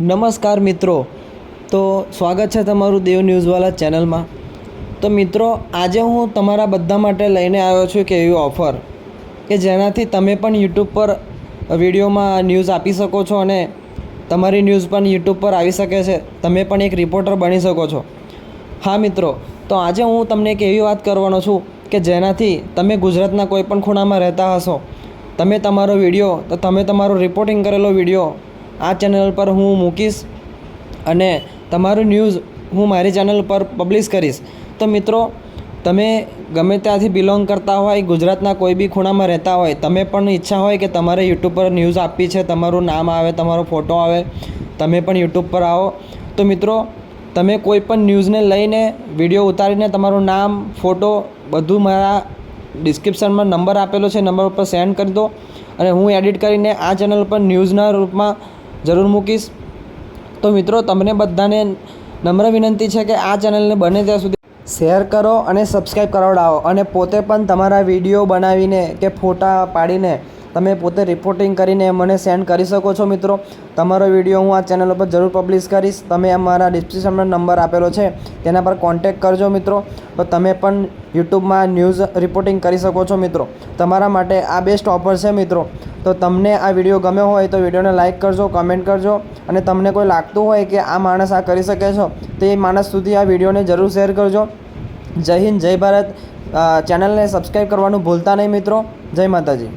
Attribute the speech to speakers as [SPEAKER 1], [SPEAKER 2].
[SPEAKER 1] નમસ્કાર મિત્રો. તો સ્વાગત છે તમારું દેવ ન્યૂઝવાલા ચેનલમાં. તો મિત્રો, આજે હું તમારા બધા માટે લઈને આવ્યો છું કે એવી ઓફર કે જેનાથી તમે પણ યુટ્યુબ પર વિડીયોમાં ન્યૂઝ આપી શકો છો અને તમારી ન્યૂઝ પણ યુટ્યુબ પર આવી શકે છે. તમે પણ એક રિપોર્ટર બની શકો છો. હા મિત્રો, તો આજે હું તમને એક એવી વાત કરવાનો છું કે જેનાથી તમે ગુજરાતના કોઈ પણ ખૂણામાં રહેતા હશો, તમે તમારો વીડિયો, તો તમે તમારો રિપોર્ટિંગ કરેલો વીડિયો આ ચેનલ પર હું મૂકીશ અને તમારું ન્યૂઝ હું મારી ચેનલ પર પબ્લિશ કરીશ. તો મિત્રો, તમે ગમે ત્યાંથી બિલોંગ કરતા હોય, ગુજરાતના કોઈ બી ખૂણામાં રહેતા હોય, તમે પણ ઈચ્છા હોય કે તમારે યુટ્યુબ પર ન્યૂઝ આપવી છે, તમારું નામ આવે, તમારો ફોટો આવે, તમે પણ યુટ્યુબ પર આવો. તો મિત્રો, તમે કોઈ પણ ન્યૂઝને લઈને વીડિયો ઉતારીને તમારું નામ, ફોટો, બધું મારા ડિસ્ક્રિપ્શનમાં નંબર આપેલો છે, નંબર ઉપર સેન્ડ કરી દો અને હું એડિટ કરીને આ ચેનલ પર ન્યૂઝના રૂપમાં જરૂર મૂકીશ. તો મિત્રો, તમને બધાને નમ્ર વિનંતી છે કે આ ચેનલને બને ત્યાં સુધી શેર કરો અને સબસ્ક્રાઈબ કરાવડાવો. અને પોતે પણ તમારા વીડિયો બનાવીને કે ફોટા પાડીને તમે પોતે રિપોર્ટિંગ કરીને મને સેન્ડ કરી શકો છો મિત્રો. તમારો વીડિયો હું આ ચેનલ ઉપર જરૂર પબ્લિશ કરીશ. તમે અમારા ડિસ્ક્રિપ્શનમાં નંબર આપેલો છે, તેના પર કોન્ટેક કરજો મિત્રો. તો તમે પણ યુટ્યુબમાં ન્યૂઝ રિપોર્ટિંગ કરી શકો છો મિત્રો. તમારા માટે આ બેસ્ટ ઓફર છે મિત્રો. તો તમને આ વીડિયો ગમ્યો હોય તો વિડીયોને લાઇક કરજો કમેન્ટ કરજો. અને તમને કોઈ લાગતું હોય કે આ માણસ આ કરી શકે છો, તો એ માણસ સુધી આ વિડીયોને જરૂર શેર કરજો. જય હિન્દ, જય ભારત. ચેનલને સબસ્ક્રાઈબ કરવાનું ભૂલતા નહીં મિત્રો. જય માતાજી.